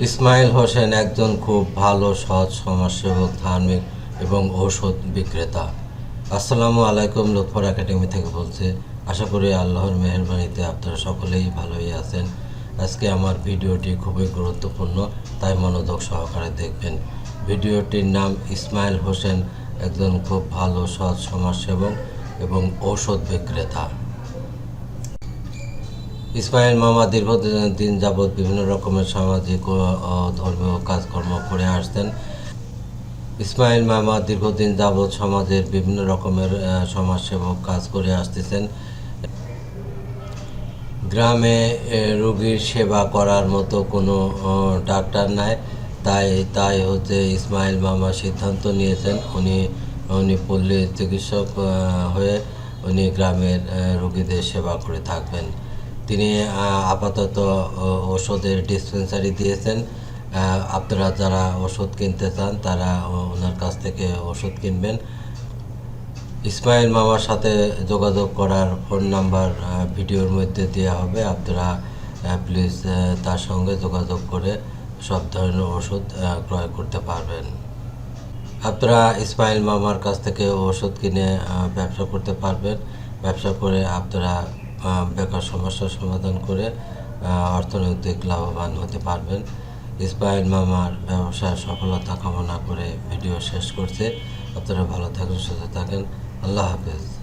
ইসমাইল হোসেন একজন খুব ভালো, সৎ, সমাজসেবক, ধার্মিক এবং ঔষধ বিক্রেতা। আসসালামু আলাইকুম, লুৎফর একাডেমি থেকে বলছে, আশা করি আল্লাহর মেহরবানিতে আপনারা সকলেই ভালোই আছেন। আজকে আমার ভিডিওটি খুবই গুরুত্বপূর্ণ, তাই মনোযোগ সহকারে দেখবেন। ভিডিওটির নাম ইসমাইল হোসেন, একজন খুব ভালো, সৎ, সমাজসেবক এবং ঔষধ বিক্রেতা। ইসমাইল মামা দীর্ঘদিন যাবৎ বিভিন্ন রকমের সামাজিক ও ধর্মীয় কাজকর্ম করে আসতেন ইসমাইল মামা দীর্ঘদিন যাবৎ সমাজের বিভিন্ন রকমের সমাজসেবক কাজ করে আসতেছেন। গ্রামে রোগীর সেবা করার মতো কোনো ডাক্তার নাই। তাই তাই হচ্ছে ইসমাইল মামা সিদ্ধান্ত নিয়েছেন। উনি উনি পল্লী চিকিৎসক হয়ে উনি গ্রামের রোগীদের সেবা করে থাকবেন। তিনি আপাতত ওষুধের ডিসপেন্সারি দিয়েছেন। আপনারা যারা ওষুধ কিনতে চান, তারা ওনার কাছ থেকে ওষুধ কিনবেন। ইসমাইল মামার সাথে যোগাযোগ করার ফোন নাম্বার ভিডিওর মধ্যে দেওয়া হবে। আপনারা প্লিজ তার সঙ্গে যোগাযোগ করে সব ধরনের ওষুধ ক্রয় করতে পারবেন। আপনারা ইসমাইল মামার কাছ থেকে ওষুধ কিনে ব্যবসা করতে পারবেন। ব্যবসা করে আপনারা বেকার সমস্যার সমাধান করে অর্থনৈতিক লাভবান হতে পারবেন। ইসমাইল মামার ব্যবসায় সফলতা কামনা করে ভিডিও শেষ করছে। আপনারা ভালো থাকেন, সুস্থ থাকেন। আল্লাহ হাফেজ।